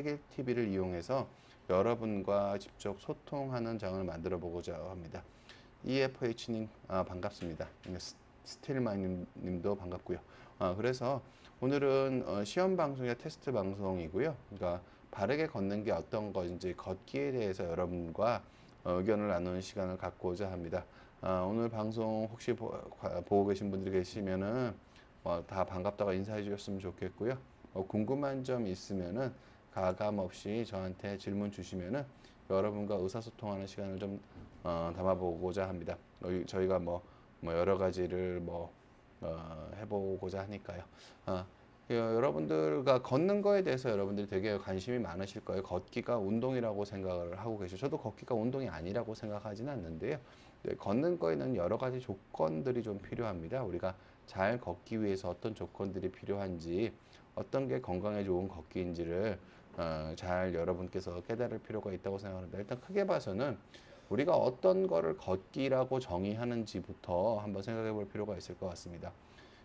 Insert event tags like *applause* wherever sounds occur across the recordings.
세계 TV를 이용해서 여러분과 직접 소통하는 장을 만들어 보고자 합니다. EFH님 아, 반갑습니다. 스틸마님 님도 반갑고요. 아, 그래서 오늘은 어, 시험 방송이나 테스트 방송이고요. 그러니까 바르게 걷는 게 어떤 건지 걷기에 대해서 여러분과 어, 의견을 나누는 시간을 갖고자 합니다. 아, 오늘 방송 혹시 보, 고 계신 분들이 계시면은 어, 다 반갑다고 인사해 주셨으면 좋겠고요. 어, 궁금한 점 있으면은 가감 없이 저한테 질문 주시면은 여러분과 의사소통하는 시간을 좀 어, 담아보고자 합니다. 어, 저희가 뭐, 뭐 여러 가지를 뭐 어, 해보고자 하니까요. 어, 여러분들과 걷는 거에 대해서 여러분들이 되게 관심이 많으실 거예요. 걷기가 운동이라고 생각을 하고 계시죠. 저도 걷기가 운동이 아니라고 생각하지는 않는데요. 네, 걷는 거에는 여러 가지 조건들이 좀 필요합니다. 우리가 잘 걷기 위해서 어떤 조건들이 필요한지, 어떤 게 건강에 좋은 걷기인지를 어, 잘 여러분께서 깨달을 필요가 있다고 생각합니다. 일단 크게 봐서는 우리가 어떤 거를 걷기라고 정의하는지부터 한번 생각해 볼 필요가 있을 것 같습니다.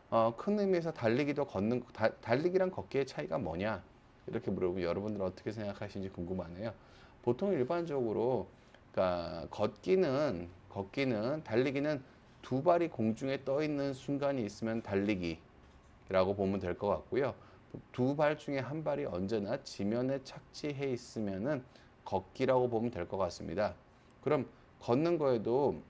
어, 큰 의미에서 달리기도 걷는 다, 달리기랑 걷기의 차이가 뭐냐 이렇게 물어보면 여러분들은 어떻게 생각하시는지 궁금하네요. 보통 일반적으로 그러니까 걷기는 걷기는 달리기는 두 발이 공중에 떠 있는 순간이 있으면 달리기라고 보면 될 것 같고요. 두 발 중에 한 발이 언제나 지면에 착지해 있으면은 걷기라고 보면 될 것 같습니다. 그럼 걷는 거에도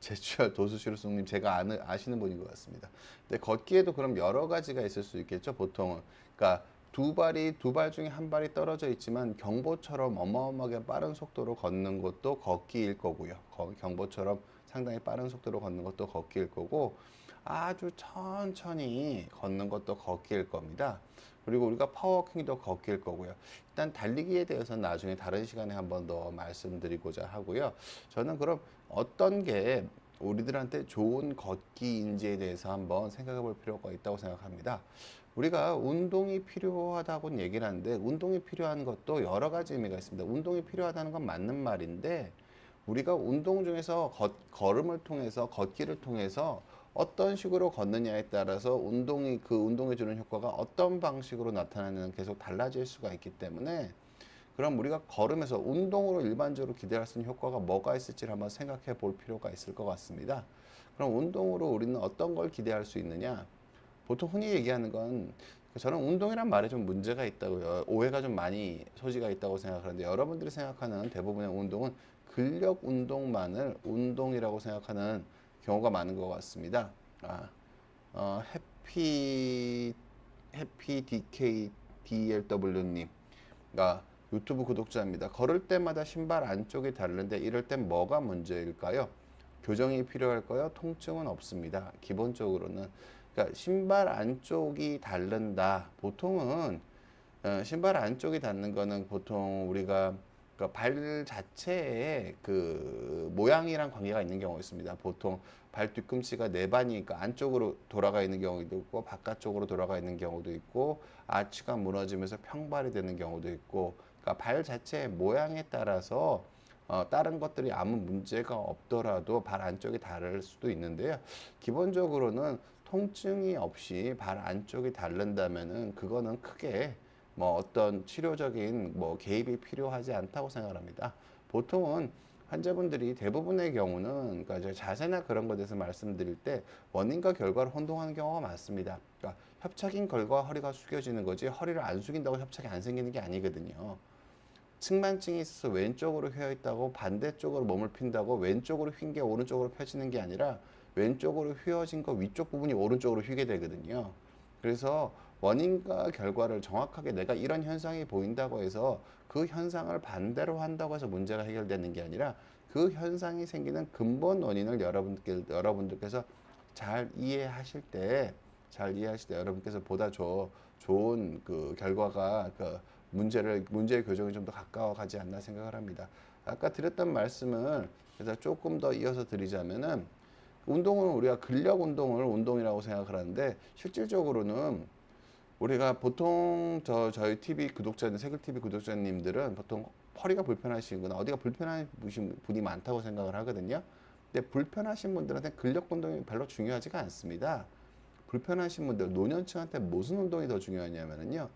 제추할 도수시로송님 제가 아는, 아시는 분인 것 같습니다. 근데 걷기에도 그럼 여러 가지가 있을 수 있겠죠. 보통은 그러니까 두 발이 두 발 중에 한 발이 떨어져 있지만 경보처럼 어마어마하게 빠른 속도로 걷는 것도 걷기일 거고요. 경보처럼 상당히 빠른 속도로 걷는 것도 걷기일 거고 아주 천천히 걷는 것도 걷기일 겁니다. 그리고 우리가 파워워킹도 걷기일 거고요. 일단 달리기에 대해서는 나중에 다른 시간에 한 번 더 말씀드리고자 하고요. 저는 그럼 어떤 게 우리들한테 좋은 걷기인지에 대해서 한번 생각해 볼 필요가 있다고 생각합니다. 우리가 운동이 필요하다고 얘기를 하는데 운동이 필요한 것도 여러 가지 의미가 있습니다. 운동이 필요하다는 건 맞는 말인데 우리가 운동 중에서 걷, 걸음을 통해서 걷기를 통해서 어떤 식으로 걷느냐에 따라서 운동이 그 운동에 주는 효과가 어떤 방식으로 나타나는 계속 달라질 수가 있기 때문에 그럼 우리가 걸으면서 운동으로 일반적으로 기대할 수 있는 효과가 뭐가 있을지를 한번 생각해 볼 필요가 있을 것 같습니다. 그럼 운동으로 우리는 어떤 걸 기대할 수 있느냐? 보통 흔히 얘기하는 건 저는 운동이란 말에 좀 문제가 있다고요. 오해가 좀 많이 소지가 있다고 생각하는데 여러분들이 생각하는 대부분의 운동은 근력 운동만을 운동이라고 생각하는 경우가 많은 것 같습니다. 아, 어, 해피 해피 DK DLW님, 가 유튜브 구독자입니다. 걸을 때마다 신발 안쪽이 다른데 이럴 땐 뭐가 문제일까요? 교정이 필요할까요? 통증은 없습니다. 기본적으로는 그러니까 신발 안쪽이 다른다. 보통은 어, 신발 안쪽이 닿는 거는 보통 우리가 그러니까 발 자체의 그 모양이랑 관계가 있는 경우가 있습니다. 보통 발 뒤꿈치가 네 반이니까 안쪽으로 돌아가 있는 경우도 있고 바깥쪽으로 돌아가 있는 경우도 있고 아치가 무너지면서 평발이 되는 경우도 있고 그러니까 발 자체의 모양에 따라서 어, 다른 것들이 아무 문제가 없더라도 발 안쪽이 다를 수도 있는데요. 기본적으로는 통증이 없이 발 안쪽이 다른다면은 그거는 크게 뭐 어떤 치료적인 뭐 개입이 필요하지 않다고 생각합니다. 보통은 환자분들이 대부분의 경우는 그러니까 자세나 그런 것에 대해서 말씀드릴 때 원인과 결과를 혼동하는 경우가 많습니다. 그러니까 협착인 결과 허리가 숙여지는 거지 허리를 안 숙인다고 협착이 안 생기는 게 아니거든요. 측만증이 있어서 왼쪽으로 휘어 있다고 반대쪽으로 몸을 핀다고 왼쪽으로 휜 게 오른쪽으로 펴지는 게 아니라 왼쪽으로 휘어진 거 위쪽 부분이 오른쪽으로 휘게 되거든요. 그래서 원인과 결과를 정확하게 내가 이런 현상이 보인다고 해서 그 현상을 반대로 한다고 해서 문제가 해결되는 게 아니라 그 현상이 생기는 근본 원인을 여러분들, 여러분들께서 잘 이해하실 때, 잘 이해하실 때 여러분께서 보다 조, 좋은 그 결과가 그 문제를, 문제의 교정이 좀 더 가까워 가지 않나 생각을 합니다. 아까 드렸던 말씀을 그래서 조금 더 이어서 드리자면은 운동은 우리가 근력 운동을 운동이라고 생각을 하는데 실질적으로는 우리가 보통 저 저희 TV 구독자님, 세글 TV 구독자님들은 보통 허리가 불편하시거나 어디가 불편한 분이 많다고 생각을 하거든요. 근데 불편하신 분들한테 근력 운동이 별로 중요하지가 않습니다. 불편하신 분들, 노년층한테 무슨 운동이 더 중요하냐면요.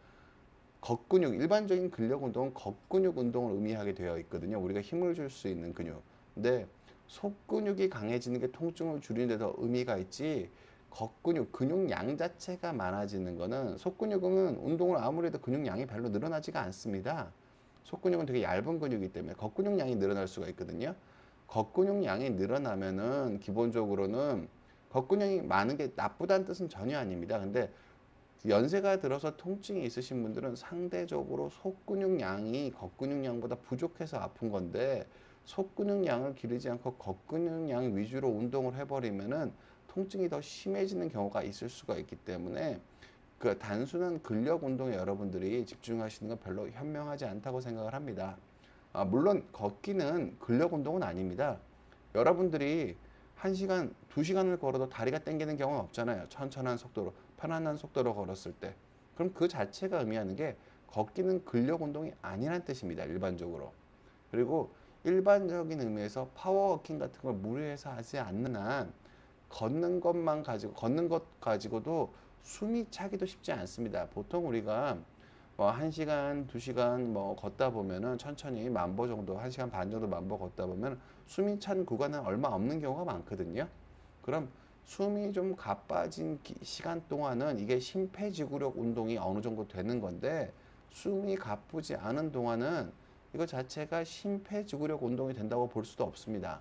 겉근육 일반적인 근력 운동은 겉근육 운동을 의미하게 되어 있거든요. 우리가 힘을 줄 수 있는 근육. 근데 속근육이 강해지는 게 통증을 줄이는 데더 의미가 있지. 겉근육 근육 양 자체가 많아지는 거는 속근육은 운동을 아무리 해도 근육 양이 별로 늘어나지가 않습니다. 속근육은 되게 얇은 근육이기 때문에 겉근육 양이 늘어날 수가 있거든요. 겉근육 양이 늘어나면은 기본적으로는 겉근육이 많은 게 나쁘다는 뜻은 전혀 아닙니다. 근데 연세가 들어서 통증이 있으신 분들은 상대적으로 속근육 양이 겉근육 양보다 부족해서 아픈 건데 속근육 양을 기르지 않고 겉근육 양 위주로 운동을 해버리면은 통증이 더 심해지는 경우가 있을 수가 있기 때문에 그 단순한 근력 운동에 여러분들이 집중하시는 건 별로 현명하지 않다고 생각을 합니다. 아, 물론 걷기는 근력 운동은 아닙니다. 여러분들이 한 시간, 두 시간을 걸어도 다리가 당기는 경우는 없잖아요. 천천한 속도로, 편안한 속도로 걸었을 때. 그럼 그 자체가 의미하는 게 걷기는 근력 운동이 아니란 뜻입니다. 일반적으로. 그리고 일반적인 의미에서 파워워킹 같은 걸 무리해서 하지 않는 한 걷는 것만 가지고 걷는 것 가지고도 숨이 차기도 쉽지 않습니다. 보통 우리가 뭐 1시간, 2시간 뭐 걷다 보면은 천천히 만보 정도, 1시간 반 정도 만보 걷다 보면 숨이 찬 구간은 얼마 없는 경우가 많거든요. 그럼 숨이 좀 가빠진 기- 시간 동안은 이게 심폐지구력 운동이 어느 정도 되는 건데 숨이 가쁘지 않은 동안은 이거 자체가 심폐지구력 운동이 된다고 볼 수도 없습니다.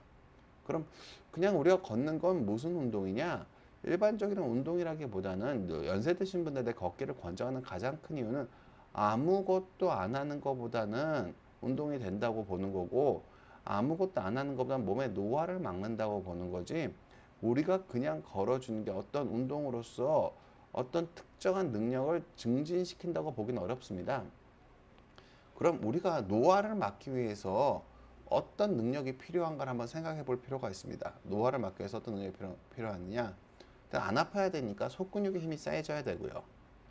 그럼 그냥 우리가 걷는 건 무슨 운동이냐? 일반적인 운동이라기보다는 연세 드신 분들한테 걷기를 권장하는 가장 큰 이유는 아무것도 안 하는 것보다는 운동이 된다고 보는 거고 아무것도 안 하는 것보다는 몸의 노화를 막는다고 보는 거지 우리가 그냥 걸어주는 게 어떤 운동으로서 어떤 특정한 능력을 증진시킨다고 보기는 어렵습니다. 그럼 우리가 노화를 막기 위해서 어떤 능력이 필요한가를 한번 생각해 볼 필요가 있습니다. 노화를 막기 위해서 어떤 능력이 필요, 필요하느냐? 일단 안 아파야 되니까 속근육의 힘이 쌓여져야 되고요.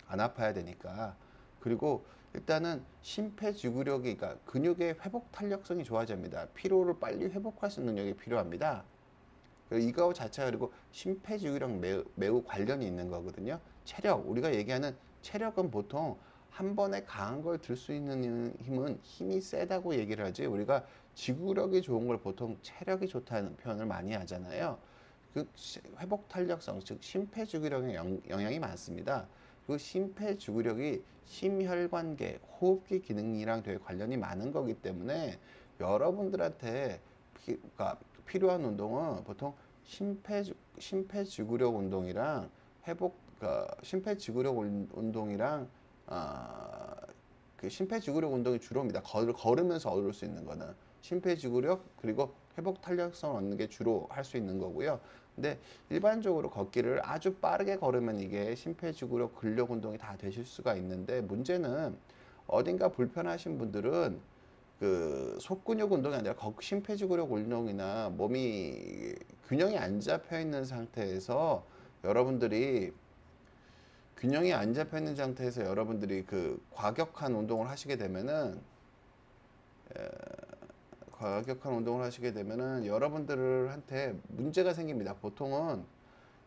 안 아파야 되니까. 그리고 일단은 심폐지구력이 그러니까 근육의 회복 탄력성이 좋아집니다. 피로를 빨리 회복할 수 있는 능력이 필요합니다. 이거 자체가 그리고 심폐지구력 매우, 매우 관련이 있는 거거든요. 체력 우리가 얘기하는 체력은 보통 한 번에 강한 걸 들 수 있는 힘은 힘이 세다고 얘기를 하지 우리가 지구력이 좋은 걸 보통 체력이 좋다는 표현을 많이 하잖아요. 그 시- 회복 탄력성 즉 심폐지구력에 영, 영향이 많습니다. 그 심폐지구력이 심혈관계, 호흡기 기능이랑 되게 관련이 많은 거기 때문에 여러분들한테 피, 그러니까 필요한 운동은 보통 심폐 심폐지구력 운동이랑 회복 그러니까 심폐지구력 운- 운동이랑 아, 그 심폐지구력 운동이 주로입니다. 걸, 걸으면서 얻을 수 있는 거는 심폐지구력 그리고 회복 탄력성 얻는 게 주로 할 수 있는 거고요. 근데 일반적으로 걷기를 아주 빠르게 걸으면 이게 심폐지구력 근력 운동이 다 되실 수가 있는데 문제는 어딘가 불편하신 분들은 그 속근육 운동이 아니라 걷- 심폐지구력 운동이나 몸이 균형이 안 잡혀 있는 상태에서 여러분들이 균형이 안 잡혀 있는 상태에서 여러분들이 그 과격한 운동을 하시게 되면은 에, 과격한 운동을 하시게 되면은 여러분들한테 문제가 생깁니다. 보통은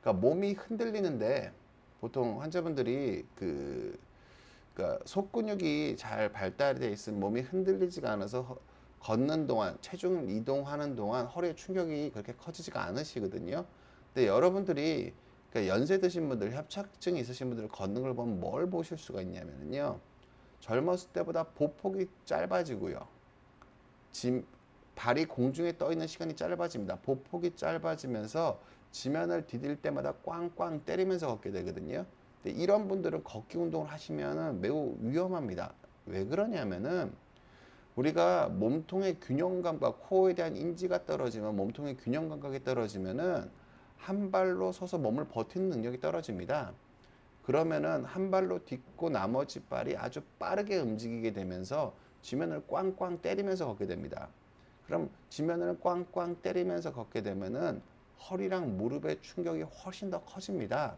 그러니까 몸이 흔들리는데 보통 환자분들이 그 그러니까 속근육이 잘 발달돼 있으면 몸이 흔들리지가 않아서 허- 걷는 동안 체중 이동하는 동안 허리에 충격이 그렇게 커지지가 않으시거든요. 근데 여러분들이 그러니까 연세 드신 분들, 협착증이 있으신 분들 걷는 걸 보면 뭘 보실 수가 있냐면요. 젊었을 때보다 보폭이 짧아지고요. 짐, 발이 공중에 떠 있는 시간이 짧아집니다. 보폭이 짧아지면서 지면을 디딜 때마다 꽝꽝 때리면서 걷게 되거든요. 근데 이런 분들은 걷기 운동을 하시면 매우 위험합니다. 왜 그러냐면은 우리가 몸통의 균형감과 코어에 대한 인지가 떨어지면 몸통의 균형 감각이 떨어지면은 한 발로 서서 몸을 버티는 능력이 떨어집니다. 그러면은 한 발로 딛고 나머지 발이 아주 빠르게 움직이게 되면서 지면을 꽝꽝 때리면서 걷게 됩니다. 그럼 지면을 꽝꽝 때리면서 걷게 되면은 허리랑 무릎의 충격이 훨씬 더 커집니다.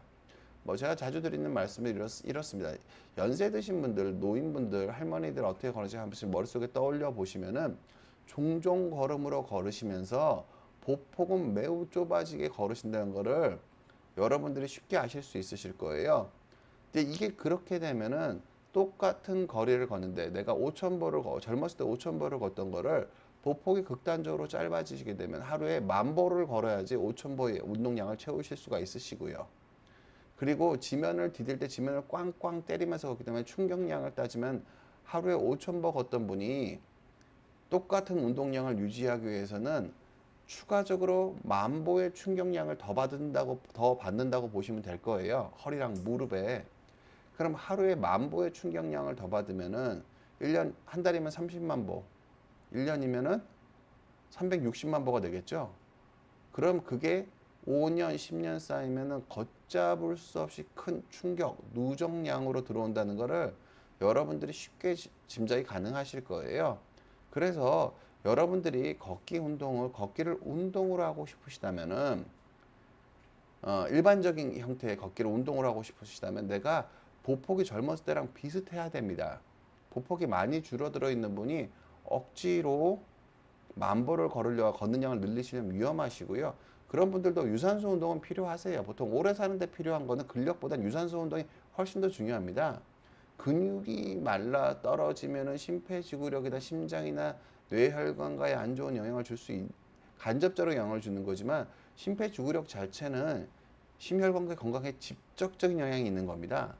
뭐 제가 자주 드리는 말씀이 이렇, 이렇습니다. 연세 드신 분들, 노인분들, 할머니들 어떻게 걸으시는지 한 번씩 머릿속에 떠올려 보시면은 종종 걸음으로 걸으시면서 보폭은 매우 좁아지게 걸으신다는 거를 여러분들이 쉽게 아실 수 있으실 거예요. 근데 이게 그렇게 되면은 똑같은 거리를 걷는데 내가 5,000보를 거, 젊었을 때 5,000보를 걷던 거를 보폭이 극단적으로 짧아지시게 되면 하루에 만 보를 걸어야지 5,000보의 운동량을 채우실 수가 있으시고요. 그리고 지면을 디딜 때 지면을 꽝꽝 때리면서 걷기 때문에 충격량을 따지면 하루에 5,000보 걷던 분이 똑같은 운동량을 유지하기 위해서는 추가적으로 만 보의 충격량을 더 받는다고 더 받는다고 보시면 될 거예요. 허리랑 무릎에. 그럼 하루에 만 보의 충격량을 더 받으면은 1년 한 달이면 30만 보. 1년이면은 360만 보가 되겠죠. 그럼 그게 5년, 10년 쌓이면은 걷잡을 수 없이 큰 충격, 누적량으로 들어온다는 거를 여러분들이 쉽게 지- 짐작이 가능하실 거예요. 그래서 여러분들이 걷기 운동을 걷기를 운동으로 하고 싶으시다면은 어, 일반적인 형태의 걷기를 운동으로 하고 싶으시다면 내가 보폭이 젊었을 때랑 비슷해야 됩니다. 보폭이 많이 줄어들어 있는 분이 억지로 만보를 걸으려 걷는 양을 늘리시면 위험하시고요. 그런 분들도 유산소 운동은 필요하세요. 보통 오래 사는데 필요한 거는 근력보단 유산소 운동이 훨씬 더 중요합니다. 근육이 말라 떨어지면은 심폐지구력이나 심장이나 뇌혈관과에 안 좋은 영향을 줄 수 있, 간접적으로 영향을 주는 거지만 심폐지구력 자체는 심혈관계 건강에 직접적인 영향이 있는 겁니다.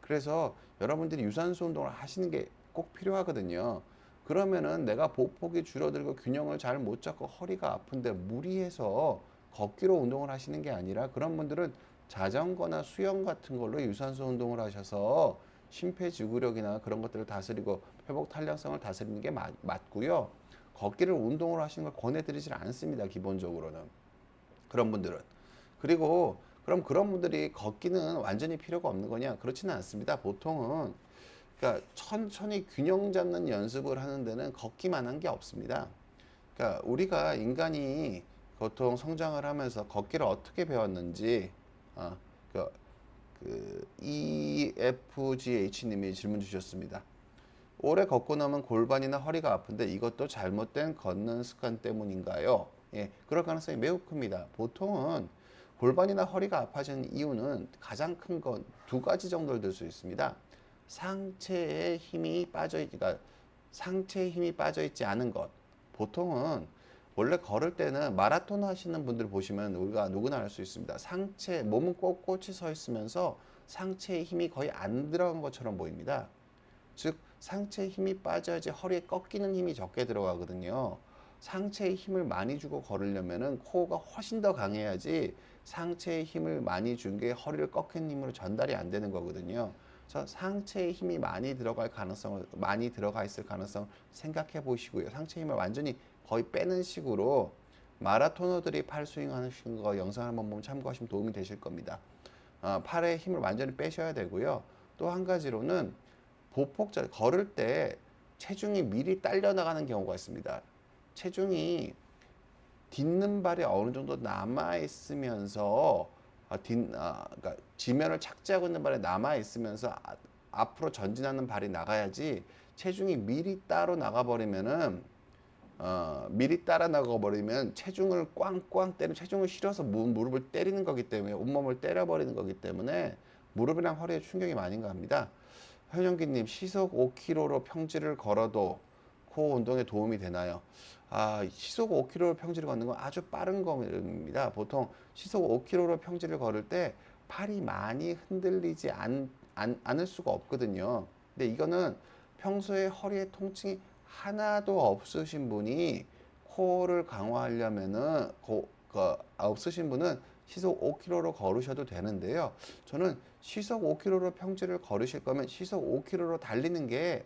그래서 여러분들이 유산소 운동을 하시는 게 꼭 필요하거든요. 그러면은 내가 보폭이 줄어들고 균형을 잘 못 잡고 허리가 아픈데 무리해서 걷기로 운동을 하시는 게 아니라 그런 분들은 자전거나 수영 같은 걸로 유산소 운동을 하셔서 심폐지구력이나 그런 것들을 다스리고 회복 탄력성을 다스리는 게 맞, 맞고요. 걷기를 운동으로 하시는 걸 권해드리질 않습니다. 기본적으로는 그런 분들은 그리고 그럼 그런 분들이 걷기는 완전히 필요가 없는 거냐? 그렇지는 않습니다. 보통은 그러니까 천천히 균형 잡는 연습을 하는 데는 걷기만 한 게 없습니다. 그러니까 우리가 인간이 보통 성장을 하면서 걷기를 어떻게 배웠는지 어, 그, 그 EFGH님이 질문 주셨습니다. 오래 걷고 나면 골반이나 허리가 아픈데 이것도 잘못된 걷는 습관 때문인가요? 예, 그럴 가능성이 매우 큽니다. 보통은 골반이나 허리가 아파지는 이유는 가장 큰 건 두 가지 정도를 들 수 있습니다. 상체에 힘이 빠져 있, 그러니까 상체에 힘이 빠져 있지 않은 것. 보통은 원래 걸을 때는 마라톤 하시는 분들 보시면 우리가 누구나 알 수 있습니다. 상체 몸은 꼿꼿이 서 있으면서 상체에 힘이 거의 안 들어간 것처럼 보입니다. 즉 상체에 힘이 빠져야지 허리에 꺾이는 힘이 적게 들어가거든요. 상체에 힘을 많이 주고 걸으려면은 코어가 훨씬 더 강해야지 상체에 힘을 많이 준 게 허리를 꺾이는 힘으로 전달이 안 되는 거거든요. 그래서 상체에 힘이 많이 들어갈 가능성을 많이 들어가 있을 가능성을 생각해 보시고요. 상체 힘을 완전히 거의 빼는 식으로 마라토너들이 팔 스윙하는 거 영상 한번 보면 참고하시면 도움이 되실 겁니다. 어, 팔에 힘을 완전히 빼셔야 되고요. 또 한 가지로는 보폭자 걸을 때 체중이 미리 딸려 나가는 경우가 있습니다. 체중이 딛는 발이 어느 정도 남아 있으면서 아, 뒷, 아, 그러니까 지면을 착지하고 있는 발에 남아 있으면서 아, 앞으로 전진하는 발이 나가야지 체중이 미리 따로 나가 버리면은 어, 미리 따라 나가 버리면 체중을 꽝꽝 때리면 체중을 실어서 무, 무릎을 때리는 거기 때문에 온몸을 때려 버리는 거기 때문에 무릎이랑 허리에 충격이 많이 갑니다. 현영기님 시속 5km로 평지를 걸어도 코어 운동에 도움이 되나요? 아, 시속 5km로 평지를 걷는 건 아주 빠른 겁니다. 보통 시속 5km로 평지를 걸을 때 팔이 많이 흔들리지 않, 않, 않을 수가 없거든요. 근데 이거는 평소에 허리에 통증이 하나도 없으신 분이 코어를 강화하려면은 고, 그, 없으신 분은 시속 5km로 걸으셔도 되는데요. 저는 시속 5km로 평지를 걸으실 거면 시속 5km로 달리는 게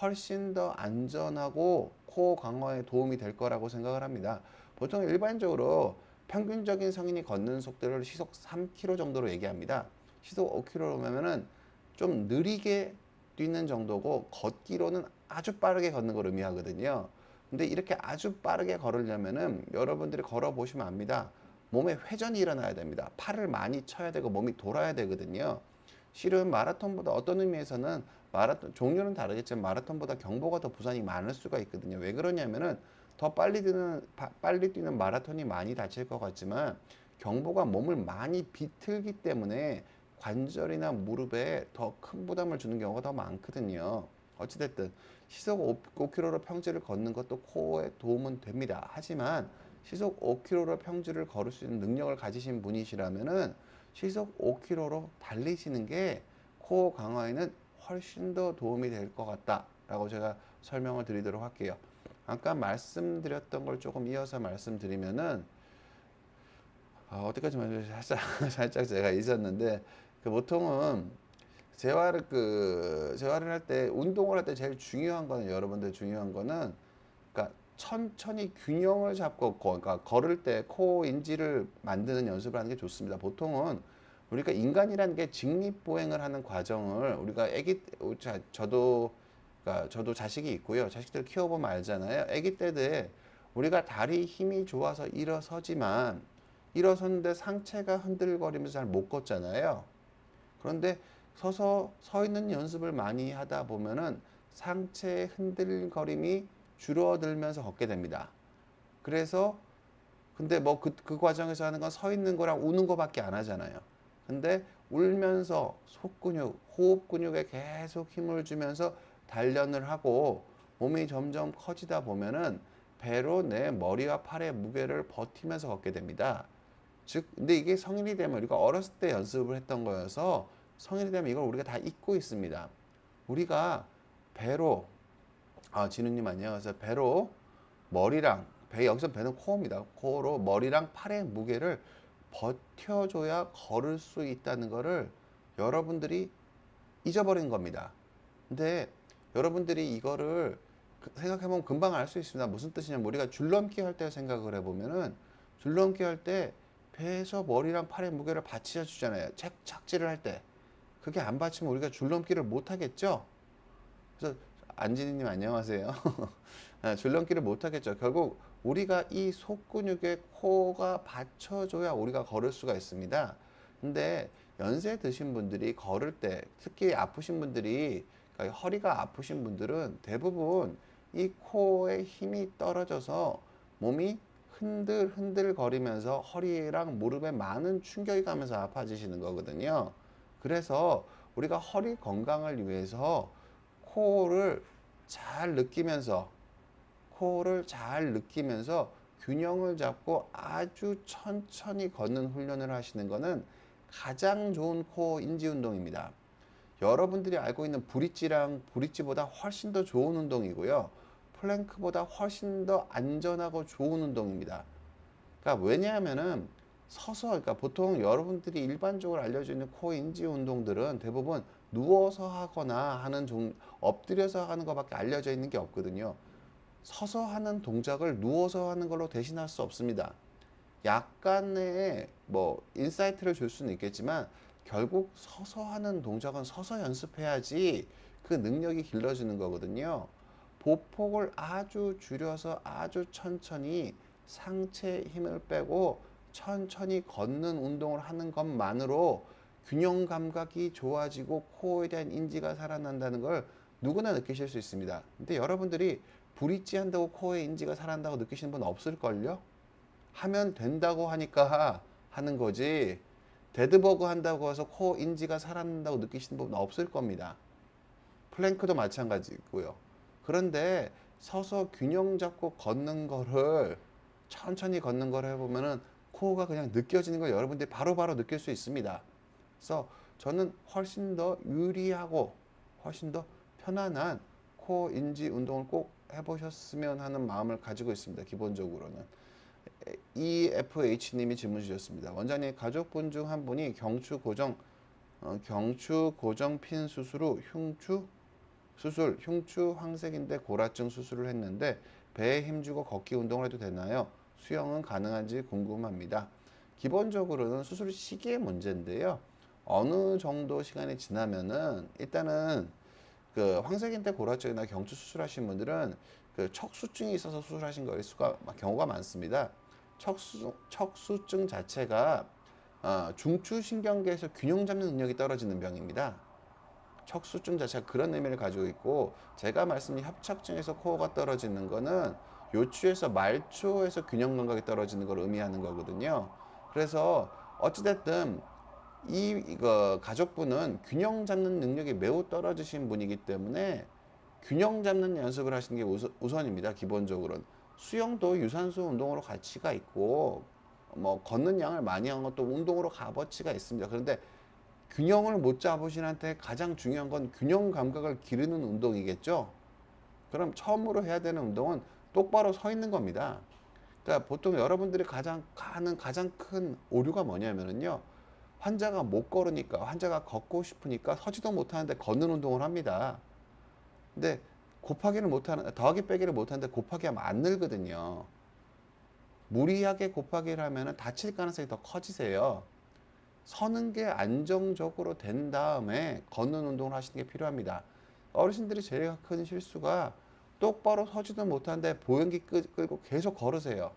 훨씬 더 안전하고 코어 강화에 도움이 될 거라고 생각을 합니다. 보통 일반적으로 평균적인 성인이 걷는 속도를 시속 3km 정도로 얘기합니다. 시속 5km면은 좀 느리게 뛰는 정도고 걷기로는 아주 빠르게 걷는 걸 의미하거든요. 근데 이렇게 아주 빠르게 걸으려면은 여러분들이 걸어 보시면 압니다. 몸에 회전이 일어나야 됩니다. 팔을 많이 쳐야 되고 몸이 돌아야 되거든요. 실은 마라톤보다 어떤 의미에서는 마라톤 종류는 다르겠지만 마라톤보다 경보가 더 부산이 많을 수가 있거든요. 왜 그러냐면은 더 빨리 뛰는 바- 빨리 뛰는 마라톤이 많이 다칠 것 같지만 경보가 몸을 많이 비틀기 때문에 관절이나 무릎에 더 큰 부담을 주는 경우가 더 많거든요. 어찌됐든 시속 5km로 평지를 걷는 것도 코어에 도움은 됩니다. 하지만 시속 5km로 평지를 걸을 수 있는 능력을 가지신 분이시라면은 시속 5km로 달리시는 게 코어 강화에는 훨씬 더 도움이 될 것 같다라고 제가 설명을 드리도록 할게요. 아까 말씀드렸던 걸 조금 이어서 말씀드리면은 아, 어디까지 말해 살짝 *laughs* 살짝 제가 잊었는데 그 보통은 재활을 그 재활을 할 때 운동을 할 때 제일 중요한 거는 여러분들 중요한 거는 천천히 균형을 잡고 거, 그러니까 걸을 때 코 인지를 만드는 연습을 하는 게 좋습니다. 보통은 우리가 인간이라는 게 직립보행을 하는 과정을 우리가 아기 때- 자, 저도 그러니까 저도 자식이 있고요. 자식들 키워보면 알잖아요. 아기 때들 우리가 다리 힘이 좋아서 일어서지만 일어섰는데 상체가 흔들거리면서 잘 못 걷잖아요. 그런데 서서 서 있는 연습을 많이 하다 보면은 상체의 흔들거림이 줄어들면서 걷게 됩니다. 그래서 근데 뭐 그 그 과정에서 하는 건 서 있는 거랑 우는 거밖에 안 하잖아요. 근데 울면서 속근육, 호흡 근육에 계속 힘을 주면서 단련을 하고 몸이 점점 커지다 보면은 배로 내 머리와 팔의 무게를 버티면서 걷게 됩니다. 즉, 근데 이게 성인이 되면 우리가 어렸을 때 연습을 했던 거여서 성인이 되면 이걸 우리가 다 잊고 있습니다. 우리가 배로 아 진우님 안녕하세요. 배로 머리랑 배 여기서 배는 코어입니다. 코어로 머리랑 팔의 무게를 버텨줘야 걸을 수 있다는 거를 여러분들이 잊어버린 겁니다. 근데 여러분들이 이거를 그- 생각해보면 금방 알 수 있습니다. 무슨 뜻이냐면 우리가 줄넘기 할 때 생각을 해보면은 줄넘기 할 때 배에서 머리랑 팔의 무게를 받쳐 주잖아요. 착, 착지를 할 때. 그게 안 받치면 우리가 줄넘기를 못 하겠죠? 그래서 안진희님 안녕하세요. *laughs* 아, 줄넘기를 못 하겠죠. 결국 우리가 이 속근육에 코가 받쳐줘야 우리가 걸을 수가 있습니다. 근데 연세 드신 분들이 걸을 때 특히 아프신 분들이 그러니까 허리가 아프신 분들은 대부분 이 코어의 힘이 떨어져서 몸이 흔들 흔들 거리면서 허리랑 무릎에 많은 충격이 가면서 아파지시는 거거든요. 그래서 우리가 허리 건강을 위해서 코어를 잘 느끼면서 코어를 잘 느끼면서 균형을 잡고 아주 천천히 걷는 훈련을 하시는 것은 가장 좋은 코어 인지 운동입니다. 여러분들이 알고 있는 브릿지랑 브릿지보다 훨씬 더 좋은 운동이고요. 플랭크보다 훨씬 더 안전하고 좋은 운동입니다. 그러니까 왜냐하면은 서서 그러니까 보통 여러분들이 일반적으로 알려져 있는 코어 인지 운동들은 대부분 누워서 하거나 하는 종 엎드려서 하는 것밖에 알려져 있는 게 없거든요. 서서 하는 동작을 누워서 하는 걸로 대신할 수 없습니다. 약간의 뭐 인사이트를 줄 수는 있겠지만 결국 서서 하는 동작은 서서 연습해야지 그 능력이 길러지는 거거든요. 보폭을 아주 줄여서 아주 천천히 상체에 힘을 빼고 천천히 걷는 운동을 하는 것만으로 균형 감각이 좋아지고 코어에 대한 인지가 살아난다는 걸 누구나 느끼실 수 있습니다. 근데 여러분들이 브릿지 한다고 코어의 인지가 살아난다고 느끼시는 분 없을걸요? 하면 된다고 하니까 하는 거지. 데드버그 한다고 해서 코어 인지가 살아난다고 느끼시는 분 없을 겁니다. 플랭크도 마찬가지고요. 그런데 서서 균형 잡고 걷는 거를 천천히 걷는 걸 해보면은 코어가 그냥 느껴지는 걸 여러분들이 바로바로 느낄 수 있습니다. 그래서 저는 훨씬 더 유리하고 훨씬 더 편안한 코어 인지 운동을 꼭 해보셨으면 하는 마음을 가지고 있습니다. 기본적으로는. EFH님이 질문 주셨습니다. 원장님 가족분 중 한 분이 경추 고정 어, 경추 고정 핀 수술 후 흉추 수술 흉추 황색인데 고라증 수술을 했는데 배에 힘주고 걷기 운동을 해도 되나요? 수영은 가능한지 궁금합니다. 기본적으로는 수술 시기의 문제인데요. 어느 정도 시간이 지나면은 일단은 그 황색인대 고라증이나 경추 수술하신 분들은 그 척수증이 있어서 수술하신 거일 수가 경우가 많습니다. 척수 척수증 자체가 어, 중추신경계에서 균형 잡는 능력이 떨어지는 병입니다. 척수증 자체가 그런 의미를 가지고 있고 제가 말씀드린 협착증에서 코어가 떨어지는 거는 요추에서 말초에서 균형 감각이 떨어지는 걸 의미하는 거거든요. 그래서 어찌됐든 이 이거 가족분은 균형 잡는 능력이 매우 떨어지신 분이기 때문에 균형 잡는 연습을 하시는 게 우선, 우선입니다. 기본적으로는 수영도 유산소 운동으로 가치가 있고 뭐 걷는 양을 많이 하는 것도 운동으로 값어치가 있습니다. 그런데 균형을 못 잡으신 한테 가장 중요한 건 균형 감각을 기르는 운동이겠죠. 그럼 처음으로 해야 되는 운동은 똑바로 서 있는 겁니다. 그러니까 보통 여러분들이 가장 하는 가장 큰 오류가 뭐냐면은요. 환자가 못 걸으니까 환자가 걷고 싶으니까 서지도 못하는데 걷는 운동을 합니다. 근데 곱하기를 못하는 더하기 빼기를 못하는데 곱하기 하면 안 늘거든요. 무리하게 곱하기를 하면 다칠 가능성이 더 커지세요. 서는 게 안정적으로 된 다음에 걷는 운동을 하시는 게 필요합니다. 어르신들이 제일 큰 실수가 똑바로 서지도 못하는데 보행기 끌- 끌고 계속 걸으세요.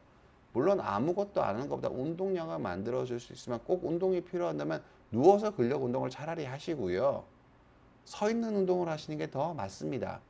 물론 아무것도 안 하는 것보다 운동량을 만들어줄 수 있으면 꼭 운동이 필요한다면 누워서 근력 운동을 차라리 하시고요. 서 있는 운동을 하시는 게 더 맞습니다.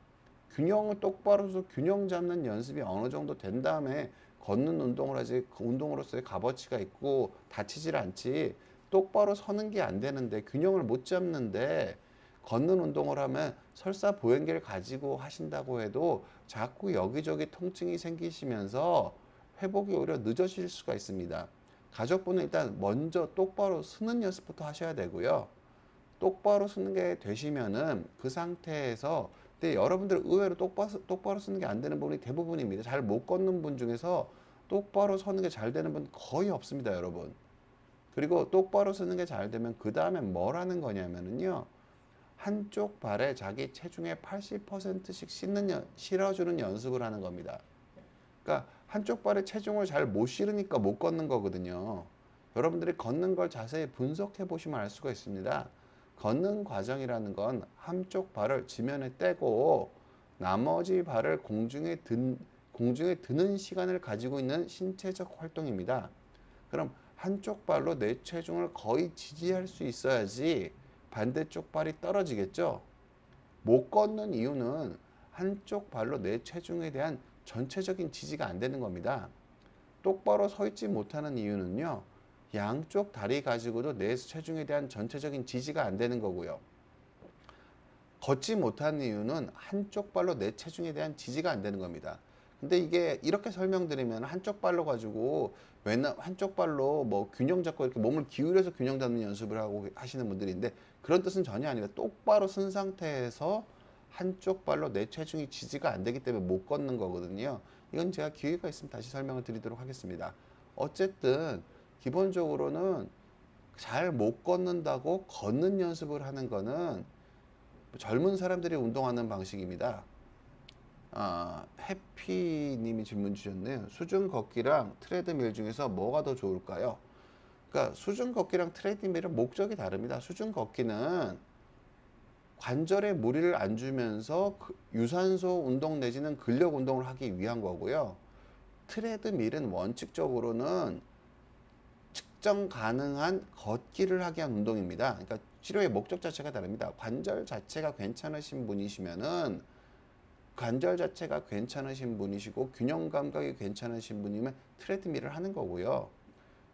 균형을 똑바로 해서 균형 잡는 연습이 어느 정도 된 다음에 걷는 운동을 하지 그 운동으로서의 값어치가 있고 다치질 않지 똑바로 서는 게 안 되는데 균형을 못 잡는데 걷는 운동을 하면 설사 보행기를 가지고 하신다고 해도 자꾸 여기저기 통증이 생기시면서 회복이 오히려 늦어질 수가 있습니다. 가족분은 일단 먼저 똑바로 쓰는 연습부터 하셔야 되고요. 똑바로 쓰는 게 되시면은 그 상태에서 근데 여러분들 의외로 똑바로, 똑바로 쓰는 게 안 되는 분이 대부분입니다. 잘 못 걷는 분 중에서 똑바로 서는 게 잘 되는 분 거의 없습니다, 여러분. 그리고 똑바로 쓰는 게 잘 되면 그 다음에 뭘 하는 거냐면은요. 한쪽 발에 자기 체중의 80%씩 싣는 연, 실어주는 연습을 하는 겁니다. 그러니까 한쪽 발에 체중을 잘 못 실으니까 못 걷는 거거든요. 여러분들이 걷는 걸 자세히 분석해 보시면 알 수가 있습니다. 걷는 과정이라는 건 한쪽 발을 지면에 떼고 나머지 발을 공중에 든 공중에 드는 시간을 가지고 있는 신체적 활동입니다. 그럼 한쪽 발로 내 체중을 거의 지지할 수 있어야지 반대쪽 발이 떨어지겠죠. 못 걷는 이유는 한쪽 발로 내 체중에 대한 전체적인 지지가 안 되는 겁니다. 똑바로 서 있지 못하는 이유는요. 양쪽 다리 가지고도 내 체중에 대한 전체적인 지지가 안 되는 거고요. 걷지 못하는 이유는 한쪽 발로 내 체중에 대한 지지가 안 되는 겁니다. 근데 이게 이렇게 설명드리면 한쪽 발로 가지고 왼 한쪽 발로 뭐 균형 잡고 이렇게 몸을 기울여서 균형 잡는 연습을 하고 하시는 분들인데 그런 뜻은 전혀 아니라 똑바로 쓴 상태에서 한쪽 발로 내 체중이 지지가 안 되기 때문에 못 걷는 거거든요. 이건 제가 기회가 있으면 다시 설명을 드리도록 하겠습니다. 어쨌든 기본적으로는 잘 못 걷는다고 걷는 연습을 하는 거는 젊은 사람들이 운동하는 방식입니다. 아, 해피님이 질문 주셨네요. 수중 걷기랑 트레드밀 중에서 뭐가 더 좋을까요? 그러니까 수중 걷기랑 트레드밀은 목적이 다릅니다. 수중 걷기는 관절에 무리를 안 주면서 그 유산소 운동 내지는 근력 운동을 하기 위한 거고요. 트레드밀은 원칙적으로는 측정 가능한 걷기를 하기 위한 운동입니다. 그러니까 치료의 목적 자체가 다릅니다. 관절 자체가 괜찮으신 분이시면은 관절 자체가 괜찮으신 분이시고 균형 감각이 괜찮으신 분이면 트레드밀을 하는 거고요.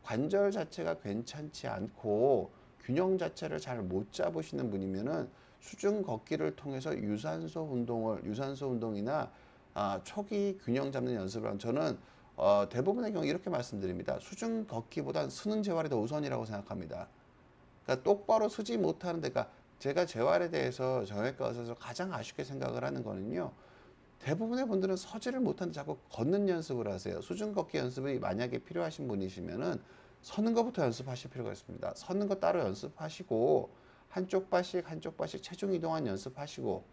관절 자체가 괜찮지 않고 균형 자체를 잘 못 잡으시는 분이면은 수중 걷기를 통해서 유산소 운동을 유산소 운동이나 아, 초기 균형 잡는 연습을 한 저는 어, 대부분의 경우 이렇게 말씀드립니다. 수중 걷기보단 수능 재활이 더 우선이라고 생각합니다. 그러니까 똑바로 서지 못하는 데가 제가 재활에 대해서 정형외과 의사서 가장 아쉽게 생각을 하는 거는요. 대부분의 분들은 서지를 못하는데 자꾸 걷는 연습을 하세요. 수중 걷기 연습이 만약에 필요하신 분이시면은 서는 것부터 연습하실 필요가 있습니다. 서는 거 따로 연습하시고 한쪽 발씩 한쪽 발씩 체중 이동한 연습하시고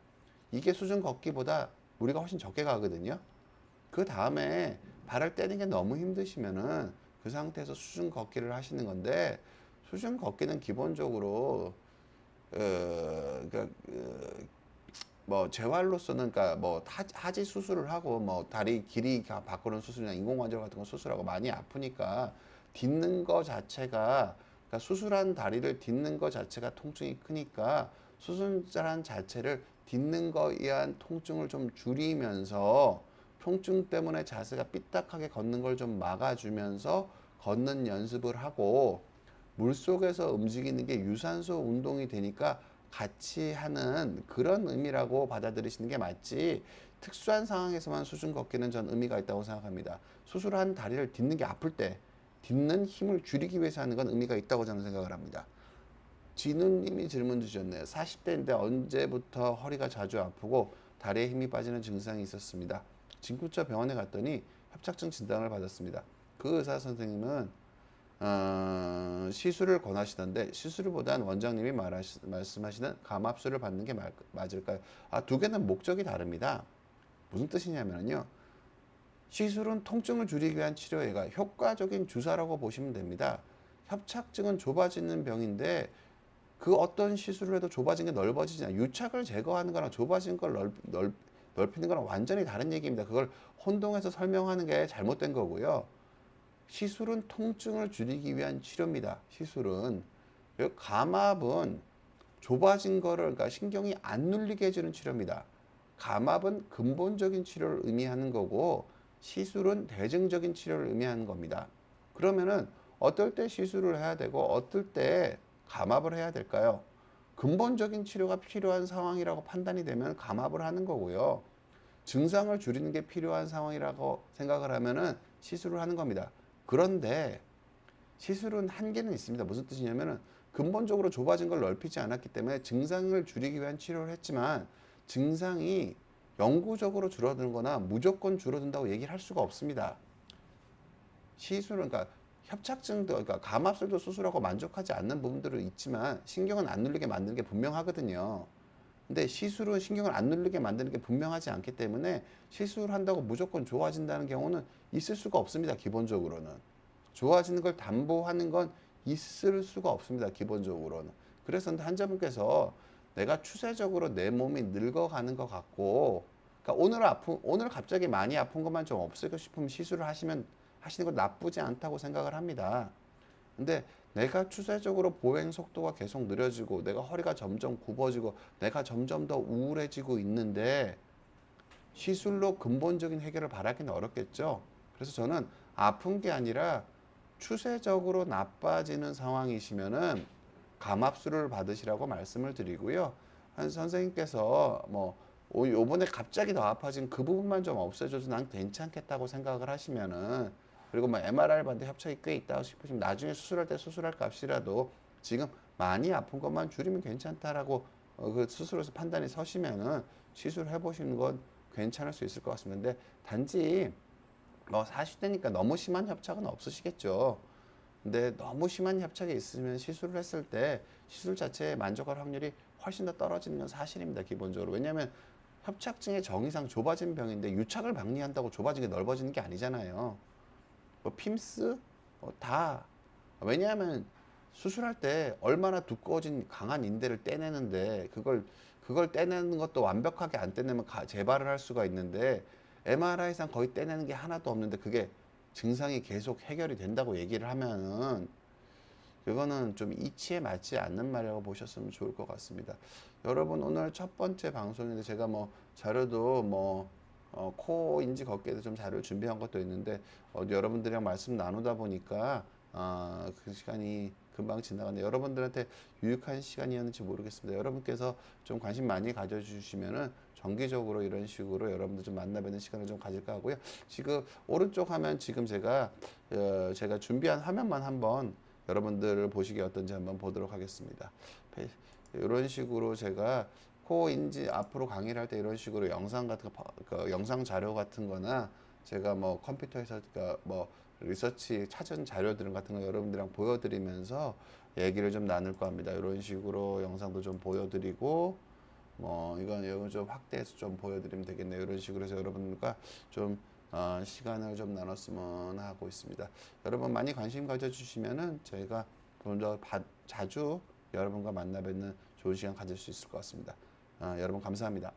이게 수중 걷기보다 우리가 훨씬 적게 가거든요. 그 다음에 발을 떼는 게 너무 힘드시면은 그 상태에서 수중 걷기를 하시는 건데 수중 걷기는 기본적으로 어, 그러니까 그, 뭐 재활로서는 그러니까 뭐 하- 하지 수술을 하고 뭐 다리 길이 가- 바꾸는 수술이나 인공관절 같은 거 수술하고 많이 아프니까 딛는 거 자체가 그러니까 수술한 다리를 딛는 거 자체가 통증이 크니까 수술한 자체를 딛는 거에 의한 통증을 좀 줄이면서 통증 때문에 자세가 삐딱하게 걷는 걸 좀 막아주면서 걷는 연습을 하고 물 속에서 움직이는 게 유산소 운동이 되니까 같이 하는 그런 의미라고 받아들이시는 게 맞지 특수한 상황에서만 수중 걷기는 전 의미가 있다고 생각합니다. 수술한 다리를 딛는 게 아플 때 딛는 힘을 줄이기 위해서 하는 건 의미가 있다고 저는 생각을 합니다. 진우님이 질문 주셨네요. 40대인데 언제부터 허리가 자주 아프고 다리에 힘이 빠지는 증상이 있었습니다. 진구처 병원에 갔더니 협착증 진단을 받았습니다. 그 의사 선생님은 어, 시술을 권하시던데 시술보단 원장님이 말하시, 말씀하시는 감압술을 받는 게 말, 맞을까요? 아, 두 개는 목적이 다릅니다. 무슨 뜻이냐면요. 시술은 통증을 줄이기 위한 치료예가 효과적인 주사라고 보시면 됩니다. 협착증은 좁아지는 병인데 그 어떤 시술을 해도 좁아진 게 넓어지지 않아요. 유착을 제거하는 거랑 좁아진 걸 넓, 넓, 넓히는 거랑 완전히 다른 얘기입니다. 그걸 혼동해서 설명하는 게 잘못된 거고요. 시술은 통증을 줄이기 위한 치료입니다. 시술은 감압은 좁아진 거를 그러니까 신경이 안 눌리게 해주는 치료입니다. 감압은 근본적인 치료를 의미하는 거고 시술은 대증적인 치료를 의미하는 겁니다. 그러면은 어떨 때 시술을 해야 되고 어떨 때 감압을 해야 될까요? 근본적인 치료가 필요한 상황이라고 판단이 되면 감압을 하는 거고요. 증상을 줄이는 게 필요한 상황이라고 생각을 하면은 시술을 하는 겁니다. 그런데 시술은 한계는 있습니다. 무슨 뜻이냐면은 근본적으로 좁아진 걸 넓히지 않았기 때문에 증상을 줄이기 위한 치료를 했지만 증상이 영구적으로 줄어드는 무조건 줄어든다고 얘기를 할 수가 없습니다. 시술은 그러니까 협착증도 그러니까 감압술도 수술하고 만족하지 않는 부분들은 있지만 신경은 안 눌리게 만드는 게 분명하거든요. 근데 시술은 신경을 안 눌리게 만드는 게 분명하지 않기 때문에 시술한다고 무조건 좋아진다는 경우는 있을 수가 없습니다. 기본적으로는 좋아지는 걸 담보하는 건 있을 수가 없습니다. 기본적으로는 그래서 환자분께서 내가 추세적으로 내 몸이 늙어가는 것 같고 그러니까 오늘 아픈 오늘 갑자기 많이 아픈 것만 좀 없을까 싶으면 시술을 하시면 하시는 건 나쁘지 않다고 생각을 합니다. 근데 내가 추세적으로 보행 속도가 계속 느려지고 내가 허리가 점점 굽어지고 내가 점점 더 우울해지고 있는데 시술로 근본적인 해결을 바라기는 어렵겠죠. 그래서 저는 아픈 게 아니라 추세적으로 나빠지는 상황이시면은 감압술을 받으시라고 말씀을 드리고요. 한 선생님께서 뭐 오, 요번에 갑자기 더 아파진 그 부분만 좀 없애줘도 난 괜찮겠다고 생각을 하시면은 그리고 뭐 MRI 봤는데 협착이 꽤 있다고 싶으시면 나중에 수술할 때 수술할 값이라도 지금 많이 아픈 것만 줄이면 괜찮다라고 어, 그 수술에서 판단이 서시면은 시술해 보시는 건 괜찮을 수 있을 것 같습니다. 근데 단지 뭐 40대니까 너무 심한 협착은 없으시겠죠. 근데 너무 심한 협착이 있으면 시술을 했을 때 시술 자체에 만족할 확률이 훨씬 더 떨어지는 건 사실입니다. 기본적으로. 왜냐하면 협착증의 정의상 좁아진 병인데 유착을 방리한다고 좁아진 게 넓어지는 게 아니잖아요. 뭐 핌스 어, 다 왜냐하면 수술할 때 얼마나 두꺼워진 강한 인대를 떼내는데 그걸 그걸 떼내는 것도 완벽하게 안 떼내면 가, 재발을 할 수가 있는데 MRI상 거의 떼내는 게 하나도 없는데 그게 증상이 계속 해결이 된다고 얘기를 하면은 그거는 좀 이치에 맞지 않는 말이라고 보셨으면 좋을 것 같습니다. 여러분 오늘 첫 번째 방송인데 제가 뭐 자료도 뭐 어, 코 인지 걷기에도 좀 자료를 준비한 것도 있는데 어, 여러분들이랑 말씀 나누다 보니까 어, 그 시간이 금방 지나갔는데 여러분들한테 유익한 시간이었는지 모르겠습니다. 여러분께서 좀 관심 많이 가져주시면은 정기적으로 이런 식으로 여러분들 좀 만나 뵙는 시간을 좀 가질까 하고요. 지금 오른쪽 화면 지금 제가 어, 제가 준비한 화면만 한번 여러분들을 보시기 어떤지 한번 보도록 하겠습니다. 이런 식으로 제가 코 인지 앞으로 강의를 할 때 이런 식으로 영상 같은 거, 그 영상 자료 같은 거나 제가 뭐 컴퓨터에서 그뭐 리서치 찾은 자료들 같은 거 여러분들이랑 보여드리면서 얘기를 좀 나눌 겁니다. 이런 식으로 영상도 좀 보여드리고 뭐 이건 이건 좀 확대해서 좀 보여드리면 되겠네요. 이런 식으로 해서 여러분과 좀 어, 시간을 좀 나눴으면 하고 있습니다. 여러분 많이 관심 가져주시면은 저희가 좀더 자주 여러분과 만나 뵙는 좋은 시간 가질 수 있을 것 같습니다. 어, 여러분 감사합니다.